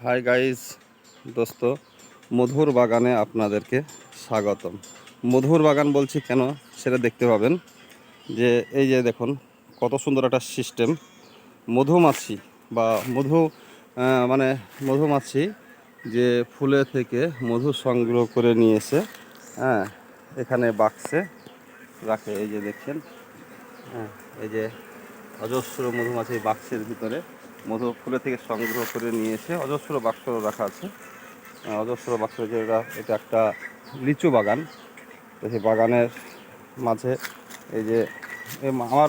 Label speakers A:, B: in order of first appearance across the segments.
A: Hi guys দোস্ত, মধুর বাগানে আপনাদেরকে স্বাগতম। মধুর বাগান বলছি কেন সেটা দেখতে পাবেন যে এই যে দেখুন, কত সুন্দর একটা সিস্টেম মধুমাছি বা মধু মানে মধুমাছি যে ফুলে থেকে মধু সংগ্রহ করে নিয়ে এসে হ্যাঁ এখানে বাক্সে রাখে। এই যে দেখছেন হ্যাঁ এই যে অজস্র মধুমাছি বাক্সের ভিতরে। মধু ফুলে থেকে সংগ্রহ করে নিয়ে এসে অজস্র বাক্স রাখা আছে। অজস্র বাক্স যেটা এটা একটা লিচু বাগান। তো সেই বাগানের মাঝে এই যে আমার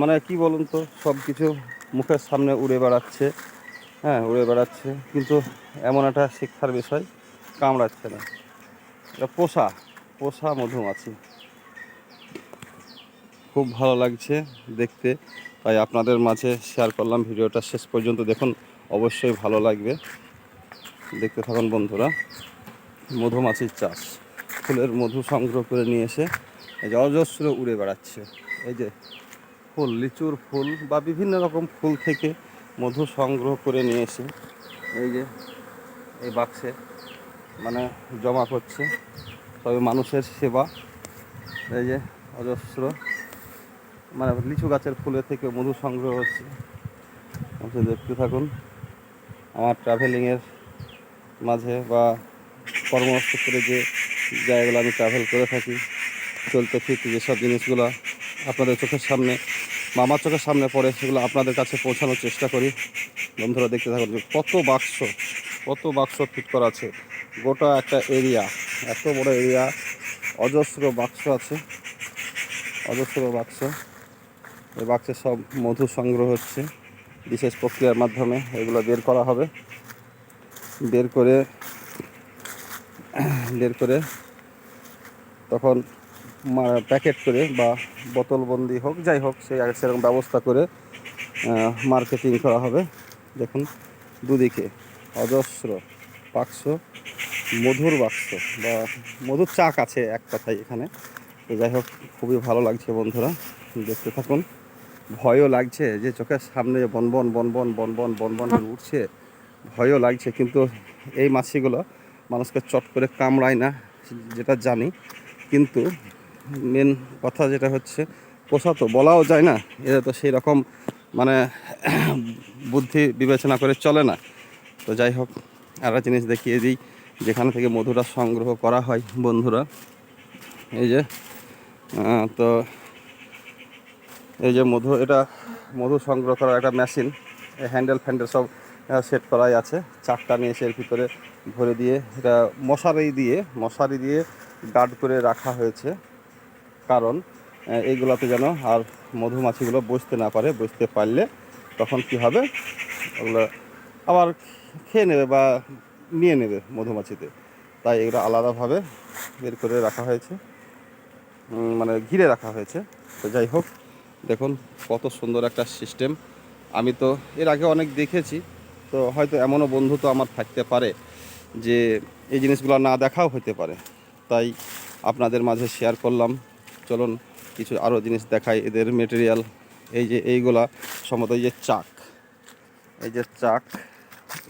A: মানে কি বলুন তো, সব কিছু মুখের সামনে উড়ে বেড়াচ্ছে। হ্যাঁ উড়ে বেড়াচ্ছে। কিন্তু এমন একটা শিক্ষার বিষয় কামড়াচ্ছে না। এটা পোষা পোষা মধুমাছি। খুব ভালো লাগছে দেখতে। তাই আপনাদের মাঝে শেয়ার করলাম ভিডিওটা। শেষ পর্যন্ত দেখুন, অবশ্যই ভালো লাগবে। দেখতে থাকুন বন্ধুরা। মধুমাছির চাষ। ফুলের মধু সংগ্রহ করে নিয়ে এসে এই যে অজস্র উড়ে বেড়াচ্ছে। এই যে ফুল, লিচুর ফুল বা বিভিন্ন রকম ফুল থেকে মধু সংগ্রহ করে নিয়ে এসে এই যে এই বাক্সে মানে জমা করছে। তবে মানুষের সেবা এই যে অজস্র মানে লিচু গাছের ফুলের থেকে মধু সংগ্রহ হচ্ছে। আপনি দেখতে থাকুন। আমার ট্রাভেলিংয়ের মাঝে বা কর্মক্ষেত্রে যে জায়গাগুলো আমি ট্রাভেল করে থাকি, চলতে ফিরতে যেসব জিনিসগুলো আপনাদের চোখের সামনে বা আমার চোখের সামনে পড়ে, সেগুলো আপনাদের কাছে পৌঁছানোর চেষ্টা করি। বন্ধুরা দেখতে থাকুন যে কত বাক্স কত বাক্স ফিট করা আছে। গোটা একটা এরিয়া, এত বড় এরিয়া, অজস্র বাক্স আছে। অজস্র বাক্স। এই বাক্সে সব মধু সংগ্রহ হচ্ছে, বিশেষ প্রক্রিয়ার মাধ্যমে এগুলো বের করা হবে। বের করে বের করে তখন প্যাকেট করে বা বোতলবন্দি হোক, যাই হোক, সেই সেরকম ব্যবস্থা করে মার্কেটিং করা হবে। দেখুন, দুদিকে অজস্র বাক্স, মধুর বাক্স বা মধুর চাক আছে এক কথায় এখানে। তো যাই হোক, খুবই ভালো লাগছে বন্ধুরা, দেখতে থাকুন। ভয়ও লাগছে যে চোখের সামনে বনবন বনবন বনবন বনবন করে উঠছে, ভয়ও লাগছে। কিন্তু এই মাছিগুলো মানুষকে চট করে কামড়ায় না, যেটা জানি। কিন্তু মেন কথা যেটা হচ্ছে, পোষা তো বলাও যায় না। এরা তো সেই রকম মানে বুদ্ধি বিবেচনা করে চলে না। তো যাই হোক আর একটা জিনিস দেখিয়ে দিই। যেখানে থেকে মধুটা সংগ্রহ করা হয় বন্ধুরা, এই যে তো এই যে মধু, এটা মধু সংগ্রহ করার একটা মেশিন হ্যান্ডেল ফ্যান্ডেল সব সেট করাই আছে। চারটা নিয়ে এসে এর ভিতরে ভরে দিয়ে, এটা মশারি দিয়ে মশারি দিয়ে গার্ড করে রাখা হয়েছে। কারণ এইগুলোতে যেন আর মধুমাছিগুলো বসতে না পারে, বসতে পারলে তখন কি হবে? ওগুলো আবার খেয়ে নেবে বা নিয়ে নেবে মধুমাছিতে তাই এগুলো আলাদাভাবে বের করে রাখা হয়েছে। মানে ঘিরে রাখা হয়েছে। তো যাই হোক দেখুন, কত সুন্দর একটা সিস্টেম আমি তো এর আগে অনেক দেখেছি, তো হয়তো এমনও বন্ধু তো আমার থাকতে পারে যে এই জিনিসগুলো না দেখাও হতে পারে। তাই আপনাদের মাঝে শেয়ার করলাম। চলুন, কিছু আরও জিনিস দেখাই এদের মেটেরিয়াল এই যে এইগুলা, সম্ভবত এই যে চাক। এই যে চাক,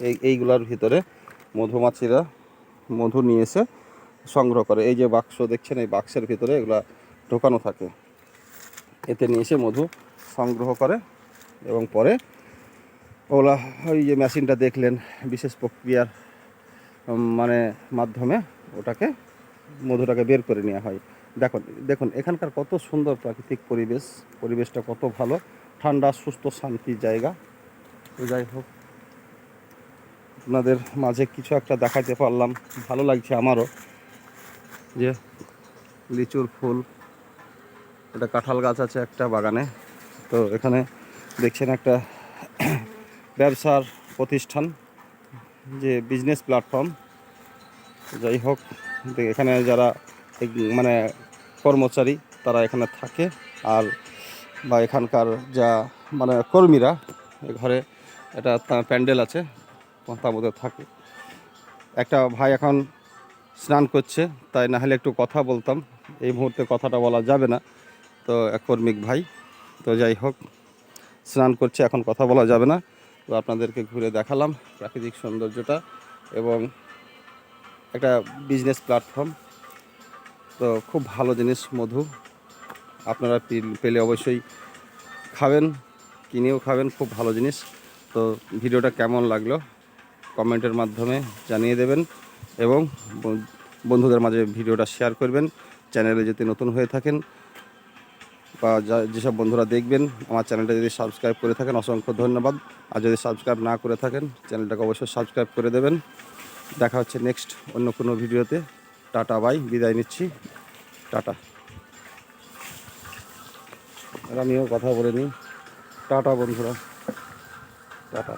A: এই এইগুলার ভিতরে মধুমাছিরা মধু নিয়ে এসে সংগ্রহ করে। এই যে বাক্স, দেখছেন এই বাক্সের ভিতরে এগুলা ঢোকানো থাকে। এতে নিয়ে এসে মধু সংগ্রহ করে এবং পরে ওগুলা ওই যে মেশিনটা দেখলেন বিশেষ প্রক্রিয়ার মানে মাধ্যমে ওটাকে, মধুটাকে বের করে নেওয়া হয়। দেখুন দেখুন, এখানকার কত সুন্দর প্রাকৃতিক পরিবেশ, পরিবেশটা কত ভালো। ঠান্ডা, সুস্থ, শান্তির জায়গা। তো যাই হোক, আপনাদের মাঝে কিছু একটা দেখাতে পারলাম। ভালো লাগছে আমারও যে লিচুর ফুল এটা কাঁঠাল গাছ আছে একটা বাগানে। তো এখানে দেখছেন একটা ব্যবসার প্রতিষ্ঠান, যে বিজনেস প্ল্যাটফর্ম যাই হোক এখানে যারা মানে কর্মচারী, তারা এখানে থাকে। আর, বা এখানকার যা মানে কর্মীরা ঘরে এটা প্যান্ডেল আছে, তার মধ্যে থাকে। একটা ভাই এখন স্নান করছে, তাই না হলে একটু কথা বলতাম। এই মুহূর্তে কথাটা বলা যাবে না। তো এক কর্মিক ভাই, তো যাই হোক, স্নান করছে, এখন কথা বলা যাবে না। তো আপনাদেরকে ঘুরে দেখালাম প্রাকৃতিক সৌন্দর্যটা এবং একটা বিজনেস প্ল্যাটফর্ম তো খুব ভালো জিনিস, মধু। আপনারা পেলে অবশ্যই খাবেন, কিনেও খাবেন, খুব ভালো জিনিস। তো ভিডিওটা কেমন লাগল কমেন্টের মাধ্যমে জানিয়ে দেবেন এবং বন্ধুদের মাঝে ভিডিওটা শেয়ার করবেন। চ্যানেলে যদি নতুন হয়ে থাকেন বা যেসব বন্ধুরা দেখবেন, আমার চ্যানেলটা যদি সাবস্ক্রাইব করে থাকেন, অসংখ্য ধন্যবাদ। আর যদি সাবস্ক্রাইব না করে থাকেন, চ্যানেলটাকে অবশ্যই সাবস্ক্রাইব করে দেবেন। দেখা হচ্ছে নেক্সট অন্য কোনো ভিডিওতে। টাটা, বাই, বিদায় নিচ্ছি। টাটা। আর আমিও কথা বলে নিই। টাটা, বন্ধুরা। টাটা।